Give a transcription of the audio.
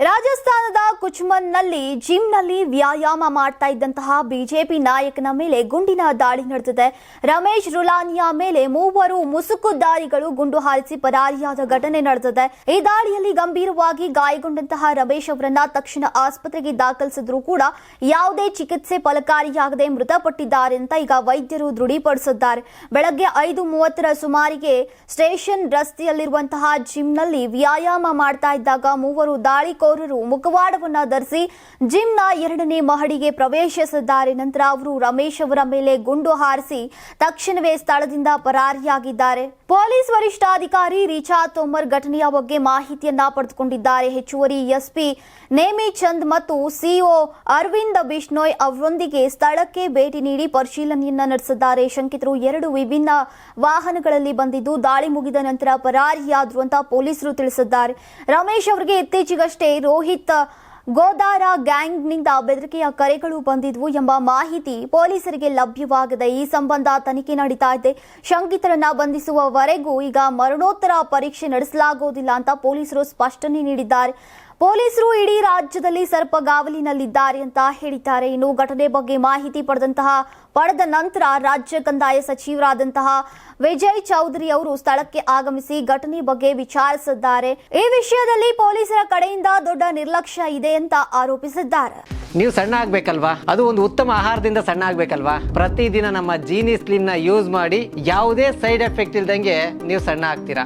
ರಾಜಸ್ಥಾನದ ಕುಚ್ಮನ್ನಲ್ಲಿ ಜಿಮ್ನಲ್ಲಿ ವ್ಯಾಯಾಮ ಮಾಡ್ತಾ ಇದ್ದಂತಹ ಬಿಜೆಪಿ ನಾಯಕನ ಮೇಲೆ ಗುಂಡಿನ ದಾಳಿ ನಡೆದಿದೆ. ರಮೇಶ್ ರುಲಾನಿಯಾ ಮೇಲೆ ಮೂವರು ಮುಸುಕುದಾರಿಗಳು ಗುಂಡು ಹಾರಿಸಿ ಪರಾರಿಯಾದ ಘಟನೆ ನಡೆದಿದೆ. ಈ ದಾಳಿಯಲ್ಲಿ ಗಂಭೀರವಾಗಿ ಗಾಯಗೊಂಡಂತಹ ರಮೇಶ್ ಅವರನ್ನ ತಕ್ಷಣ ಆಸ್ಪತ್ರೆಗೆ ದಾಖಲಿಸಿದ್ರು ಕೂಡ ಯಾವುದೇ ಚಿಕಿತ್ಸೆ ಫಲಕಾರಿಯಾಗದೆ ಮೃತಪಟ್ಟಿದ್ದಾರೆ ಅಂತ ಈಗ ವೈದ್ಯರು ದೃಢೀಪಡಿಸಿದ್ದಾರೆ ಬೆಳಗ್ಗೆ ಐದು ಮೂವತ್ತರ ಸುಮಾರಿಗೆ ಸ್ಟೇಷನ್ ರಸ್ತೆಯಲ್ಲಿರುವಂತಹ ಜಿಮ್ನಲ್ಲಿ ವ್ಯಾಯಾಮ ಮಾಡ್ತಾ ಇದ್ದಾಗ ಮೂವರು ದಾಳಿಕೋರರು ಮುಖವಾಡವನ್ನು ಧರಿಸಿ ಜಿಮ್ನ ಎರಡನೇ ಮಹಡಿಗೆ ಪ್ರವೇಶಿಸಿದ್ದಾರೆ. ನಂತರ ಅವರು ರಮೇಶ್ ಅವರ ಮೇಲೆ ಗುಂಡು ಹಾರಿಸಿ ತಕ್ಷಣವೇ ಸ್ಥಳದಿಂದ ಪರಾರಿಯಾಗಿದ್ದಾರೆ. ಪೊಲೀಸ್ ವರಿಷ್ಠಾಧಿಕಾರಿ ರಿಚಾ ತೋಮರ್ ಘಟನೆಯ ಬಗ್ಗೆ ಮಾಹಿತಿಯನ್ನ ಪಡೆದುಕೊಂಡಿದ್ದಾರೆ. ಹೆಚ್ಚುವರಿ ಎಸ್ಪಿ ನೇಮಿ ಚಂದ್ ಮತ್ತು ಸಿಒ ಅರವಿಂದ ಬಿಷ್ಣೋಯ್ ಅವರೊಂದಿಗೆ ಸ್ಥಳಕ್ಕೆ ಭೇಟಿ ನೀಡಿ ಪರಿಶೀಲನೆಯನ್ನ ನಡೆಸಿದ್ದಾರೆ. ಶಂಕಿತರು ಎರಡು ವಿಭಿನ್ನ ವಾಹನಗಳಲ್ಲಿ ಬಂದಿದ್ದು, ದಾಳಿ ಮುಗಿದ ನಂತರ ಪರಾರಿಯಾದ್ರು ಅಂತ ಪೊಲೀಸರು ತಿಳಿಸಿದ್ದಾರೆ. ರಮೇಶ್ ಅವರಿಗೆ ಇತ್ತೀಚೆಗಷ್ಟೇ ರೋಹಿತ್ ಗೋದಾರ ಗ್ಯಾಂಗ್ನಿಂದ ಬೆದರಿಕೆಯ ಕರೆಗಳು ಬಂದಿದ್ವು ಎಂಬ ಮಾಹಿತಿ ಪೊಲೀಸರಿಗೆ ಲಭ್ಯವಾಗಿದೆ ಈ ಸಂಬಂಧ ತನಿಖೆ ನಡೀತಾ ಇದೆ. ಶಂಕಿತರನ್ನ ಬಂಧಿಸುವವರೆಗೂ ಈಗ ಮರಣೋತ್ತರ ಪರೀಕ್ಷೆ ನಡೆಸಲಾಗುವುದಿಲ್ಲ ಅಂತ ಪೊಲೀಸರು ಸ್ಪಷ್ಟನೆ ನೀಡಿದ್ದಾರೆ. ಪೊಲೀಸರು ಇಡೀ ರಾಜ್ಯದಲ್ಲಿ ಸರ್ಪಗಾವಲಿನಲ್ಲಿದ್ದಾರೆ ಅಂತ ಹೇಳಿದ್ದಾರೆ. ಇನ್ನು ಘಟನೆ ಬಗ್ಗೆ ಮಾಹಿತಿ ಪಡೆದಂತಹ, ಪಡೆದ ನಂತರ ರಾಜ್ಯ ಕಂದಾಯ ಸಚಿವರಾದಂತಹ ವಿಜಯ್ ಚೌಧರಿ ಅವರು ಸ್ಥಳಕ್ಕೆ ಆಗಮಿಸಿ ಘಟನೆ ಬಗ್ಗೆ ವಿಚಾರಿಸಿದ್ದಾರೆ. ಈ ವಿಷಯದಲ್ಲಿ ಪೊಲೀಸರ ಕಡೆಯಿಂದ ದೊಡ್ಡ ನಿರ್ಲಕ್ಷ್ಯ ಇದೆ ಅಂತ ಆರೋಪಿಸಿದ್ದಾರೆ. ನೀವು ಸಣ್ಣ ಆಗ್ಬೇಕಲ್ವಾ? ಅದು ಒಂದು ಉತ್ತಮ ಆಹಾರದಿಂದ ಸಣ್ಣ ಆಗ್ಬೇಕಲ್ವಾ? ಪ್ರತಿದಿನ ನಮ್ಮ ಜೀನಿ ಸ್ಲಿಮ್ನ ಯೂಸ್ ಮಾಡಿ ಯಾವುದೇ ಸೈಡ್ ಎಫೆಕ್ಟ್ ಇಲ್ದಂಗೆ ನೀವು ಸಣ್ಣ ಆಗ್ತೀರಾ?